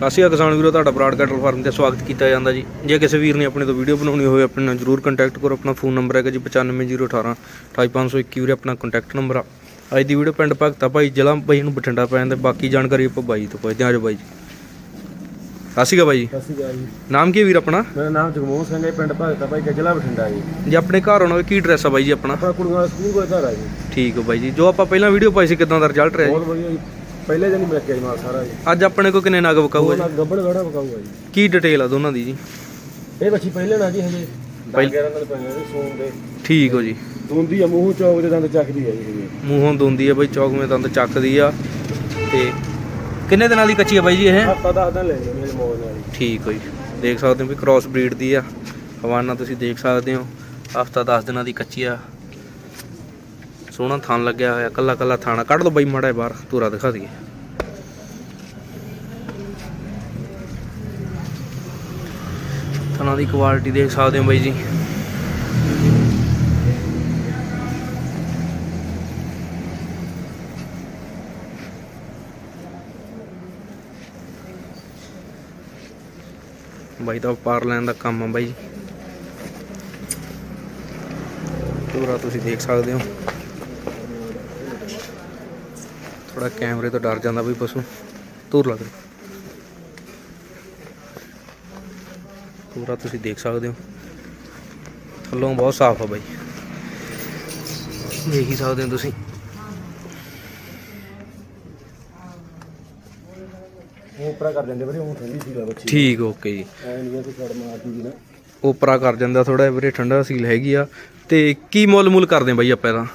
ਕਾਸੀਆ ਕਿਸਾਨ ਵੀਰੋ ਤੁਹਾਡਾ ਬਰਾਡ ਕੈਟਲ ਫਾਰਮ ਤੇ ਸਵਾਗਤ ਕੀਤਾ ਜਾਂਦਾ ਜੀ। ਜੇ ਕਿਸੇ ਵੀਰ ਨੇ ਆਪਣੇ ਤੋਂ ਵੀਡੀਓ ਬਣਾਉਣੀ ਹੋਵੇ ਆਪਣੇ ਨਾਲ ਜਰੂਰ ਕੰਟੈਕਟ ਕਰੋ। ਆਪਣਾ ਫੋਨ ਨੰਬਰ ਹੈਗਾ ਜੀ 95018 28521 ਵੀਰੇ ਆਪਣਾ ਕੰਟੈਕਟ ਨੰਬਰ ਆ। ਅੱਜ ਦੀ ਵੀਡੀਓ ਪਿੰਡ ਭਗਤਾ ਭਾਈ ਜ਼ਿਲ੍ਹਾ ਬਾਈ ਨੂੰ ਬਠਿੰਡਾ ਪੈ ਜਾਂਦਾ। ਬਾਕੀ ਜਾਣਕਾਰੀ ਆਪਾਂ ਬਾਈ ਤੋਂ ਪੁੱਛਦੇ ਆਜੋ ਬਾਈ ਜੀ। ਬਾਈ ਜੀ। ਸਤਿ ਸ਼੍ਰੀ ਅਕਾਲ ਜੀ। ਨਾਮ ਕੀ ਵੀਰ ਆਪਣਾ? ਮੇਰਾ ਨਾਮ ਜਗਮੋਹਨ ਸਿੰਘ ਹੈ ਪਿੰਡ ਭਗਤਾ ਭਾਈ ਜ਼ਿਲ੍ਹਾ ਬਠਿੰਡਾ ਜੀ। ਜੇ ਆਪਣੇ ਘਰ ਆਉਣਾ ਹੋਵੇ ਕੀ ਐਡਰੈਸ ਆ ਬਾਈ ਜੀ ਆਪਣਾ? ਆਪਣਾ ਕੁੜੀਆਂ ਦਾ ਸਕੂਲ ਘਰ ਆ ਜੀ। ਠੀਕ ਹੈ ਬਾਈ ਜੀ। ਜੋ ਆਪਾਂ ਪਹਿਲਾਂ ਵੀਡੀਓ ਪਾਈ ਸੀ ਕਿਦਾਂ ਦਾ ਰਿਜ਼ਲਟ ਰਿਹਾ ਜੀ? ਬਹੁਤ ਵਧੀਆ ਜੀ। ਪਹਿਲੇ ਦਿਨ ਹੀ ਮਿਲ ਕੇ ਜੀ ਮਾਲ ਸਾਰਾ ਜੀ। ਅੱਜ ਆਪਣੇ ਕੋ ਕਿੰਨੇ ਨਗ ਵਕਾਊ ਹੈ ਜੀ ਉਹਨਾਂ ਗੱਬੜ ਗੜਾ ਪਕਾਊਗਾ ਜੀ। ਕੀ ਡਿਟੇਲ ਆ ਦੋਨਾਂ ਦੀ ਜੀ? ਇਹ ਬੱਚੀ ਪਹਿਲੇ ਨਾ ਜੀ ਹਜੇ ਪਹਿਲ- 11 ਦਿਨ ਸੋਨ ਦੇ। ਠੀਕ ਹੋ ਜੀ। ਦੁੰਦੀ ਆ ਮੂੰਹ ਚੌਕ ਦੇ ਦੰਦ ਚੱਕਦੀ ਆ ਜੀ ਹਜੇ। ਮੂੰਹੋਂ ਦੁੰਦੀ ਆ ਬਾਈ ਚੌਕਵੇਂ ਦੰਦ ਚੱਕਦੀ ਆ। ਤੇ ਕਿੰਨੇ ਦਿਨਾਂ ਦੀ ਕੱਚੀ ਆ ਬਾਈ ਜੀ ਇਹ? ਹਫਤਾ ਦਸ ਦਿਨ ਲੈ ਜੀ ਮੇਰੇ ਮੋਲ ਨਾਲ ਜੀ ਠੀਕ ਹੋ ਜੀ। ਦੇਖ ਸਕਦੇ ਹੋ ਵੀ ਕ੍ਰਾਸ ਬਰੀਡ ਦੀ ਆ। ਹਵਾਨਾ ਤੁਸੀਂ ਦੇਖ ਸਕਦੇ ਹੋ। ਹਫਤਾ 10 ਦਿਨਾਂ ਦੀ ਕੱਚੀ ਆ। ਸੋਹਣਾ ਥਣ ਲੱਗਿਆ ਹੋਇਆ, ਕੱਲਾ ਕੱਲਾ ਥਾਣਾ ਕੱਢ ਲਓ ਬਾਈ ਮਾੜਾ ਬਾਹਰ, ਧੂਰਾ ਦਿਖਾ ਦਈਏ। ਥਣਾ ਦੀ ਕੁਆਲਿਟੀ ਦੇਖ ਸਕਦੇ ਹੋ ਬਾਈ ਜੀ। ਬਾਈ ਦਾ ਵਪਾਰ ਲੈਣ ਦਾ ਕੰਮ ਆ ਬਾਈ। ਪੂਰਾ ਤੁਸੀਂ ਦੇਖ ਸਕਦੇ ਹੋ। ਥੋੜਾ ਕੈਮਰੇ ਤੋਂ ਡਰ ਜਾਂਦਾ ਬਈ ਪਸ਼ੂ ਧੂਰ ਲੱਗ ਰਿਹਾ ਪੂਰਾ ਤੁਸੀਂ ਦੇਖ ਸਕਦੇ ਹੋ। ਥੱਲੋਂ ਬਹੁਤ ਸਾਫ਼ ਆ ਬਾਈ। ਦੇਖ ਹੀ ਸਕਦੇ ਹੋ ਤੁਸੀਂ। ਉਹ ਉੱਪਰ ਕਰ ਦਿੰਦੇ ਵੀਰੇ ਉਹ ਠੰਡੀ ਸੀ ਬੱਚੀ। ਠੀਕ ਓਕੇ ਜੀ। ਉਪਰਾ ਕਰ ਜਾਂਦਾ ਥੋੜਾ ਵੀਰੇ ਠੰਡਾ ਸੀਲ ਹੈਗੀ ਆ। ਤੇ ਕੀ ਮੁੱਲ ਮੁੱਲ ਕਰਦੇ ਬਾਈ ਆਪਾਂ ਇਹਦਾ?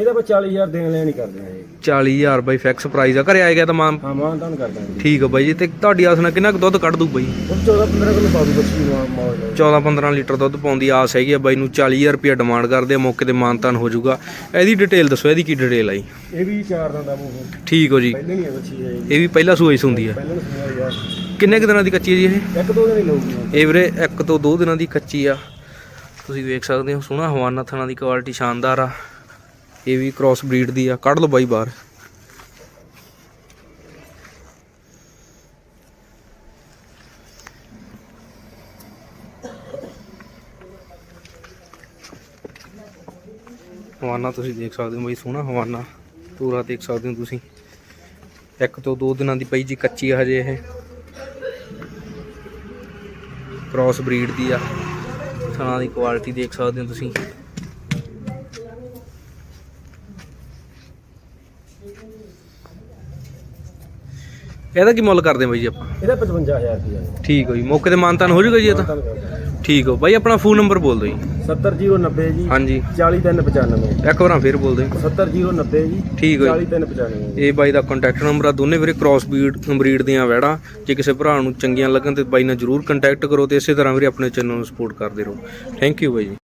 ਇਹਦਾ ਬਈ 40000 ਦੇਣ ਲੈਣ ਹੀ ਕਰਦੇ ਆ ਜੀ 40000 ਬਾਈ ਫਿਕਸ ਪ੍ਰਾਈਸ ਆ। ਘਰੇ ਆਏਗਾ ਤਾਂ ਮਾਂ ਹਾਂ ਮਾਨ ਤਾਨ ਕਰਦੇ ਆ ਜੀ ਠੀਕ ਆ ਬਾਈ ਜੀ ਤੇ ਤੁਹਾਡੀ ਆਸ ਨਾਲ ਕਿੰਨਾ ਕੁ ਦੁੱਧ ਕੱਢ ਦੂ ਬਾਈ? ਉਹ 14 15 ਕਿਲੋ ਪਾ ਦੂ ਬੱਚੀ ਨੂੰ ਮੌਲ ਨਾਲ 14 15 ਲੀਟਰ ਦੁੱਧ ਪਾਉਣ ਦੀ ਆਸ ਹੈਗੀ ਆ ਬਾਈ ਨੂੰ 40000 ਰੁਪਏ ਡਿਮਾਂਡ ਕਰਦੇ ਆ ਮੌਕੇ ਤੇ ਮਾਨਤਾਨ ਹੋ ਜਾਊਗਾ। ਇਹਦੀ ਡਿਟੇਲ ਦੱਸੋ ਇਹਦੀ ਕੀ ਡਿਟੇਲ ਆਈ ਇਹ ਵੀ ਚਾਰ ਦਿਨ ਦਾ ਮੂੰਹ। ਠੀਕ ਹੋ ਜੀ। ਪਹਿਲੇ ਨਹੀਂ ਹੈ ਬੱਚੀ ਹੈ ਜੀ ਇਹ ਵੀ ਪਹਿਲਾ ਸੂਈ ਹੁੰਦੀ ਆ। ਪਹਿਲਾਂ ਨੂੰ ਸੁਣਿਆ ਯਾਰ ਕਿੰਨੇ ਕੁ ਦਿਨਾਂ ਦੀ ਕੱਚੀ ਹੈ ਜੀ ਇਹ? ਇੱਕ ਦੋ ਦਿਨ ਹੀ ਲਊਗੀ। ਉਹ। ਇਹ ਵੀਰੇ ਇੱਕ ਤੋਂ ਦੋ ਦਿਨਾਂ ਦੀ ਕੱਚੀ ਆ। ਤੁਸੀਂ ਵੇਖ ਸਕਦੇ ਹੋ ਸੋਹਣਾ ਹਵਾਨਾ ਥਣਾ ਦੀ ਕੁਆਲਿਟੀ ਸ਼ਾਨਦਾਰ ਆ। ਇਹ ਵੀ ਕ੍ਰਾਸ ਬਰੀਡ ਦੀ ਆ, ਕੱਢ ਲਓ ਬਾਈ ਬਾਹਰ। ਹਵਾਨਾ ਤੁਸੀਂ ਦੇਖ ਸਕਦੇ ਹੋ ਬਾਈ, ਸੋਹਣਾ ਹਵਾਨਾ। ਪੂਰਾ ਦੇਖ ਸਕਦੇ ਹੋ ਤੁਸੀਂ। ਇੱਕ ਤੋਂ ਦੋ ਦਿਨਾਂ ਦੀ ਪਈ ਜੀ ਕੱਚੀ ਹਜੇ ਇਹ। ਕ੍ਰਾਸ ਬਰੀਡ ਦੀ ਆ। ਥਣਾ ਦੀ ਕੁਆਲਿਟੀ ਦੇਖ ਸਕਦੇ ਹੋ ਤੁਸੀਂ। ਇਹਦਾ ਕੀ ਮੁੱਲ ਕਰਦੇ ਬਾਈ ਜੀ ਆਪਾਂ? ਇਹਦਾ 55000 ਰੁਪਇਆ ਜੀ। ਠੀਕ ਹੋ ਜੀ। ਮੌਕੇ ਤੇ ਮਾਨਤਾਨ ਹੋ ਜਾਊਗਾ ਜੀ ਇਹ ਤਾਂ? ਠੀਕ ਹੋ ਬਾਈ ਆਪਣਾ ਫੋਨ ਨੰਬਰ ਬੋਲ ਦਿਓ ਜੀ। 70090 ਜੀ। ਹਾਂਜੀ। 40395 ਇੱਕ ਵਾਰਾਂ ਫੇਰ ਬੋਲ ਦਿਓ ਜੀ। 70090 ਜੀ। ਠੀਕ ਹੋ ਜੀ। 40395 ਇਹ ਬਾਈ ਦਾ ਕੰਟੈਕਟ ਨੰਬਰ ਆ। ਦੋਨੇ ਵੀਰੇ ਕ੍ਰਾਸ ਬਰੀਡ ਬਰੀਡ ਦੀਆਂ ਵੈੜਾਂ। ਜੇ ਕਿਸੇ ਭਰਾ ਨੂੰ ਚੰਗੀਆਂ ਲੱਗਣ ਤੇ ਬਾਈ ਨਾਲ ਜਰੂਰ ਕੰਟੈਕਟ ਕਰੋ ਤੇ ਇਸੇ ਤਰ੍ਹਾਂ ਵੀਰੇ ਆਪਣੇ ਚੈਨਲ ਨੂੰ ਸਪੋਰਟ ਕਰਦੇ ਰਹੋ। ਥੈਂਕ ਯੂ ਬਾਈ ਜੀ।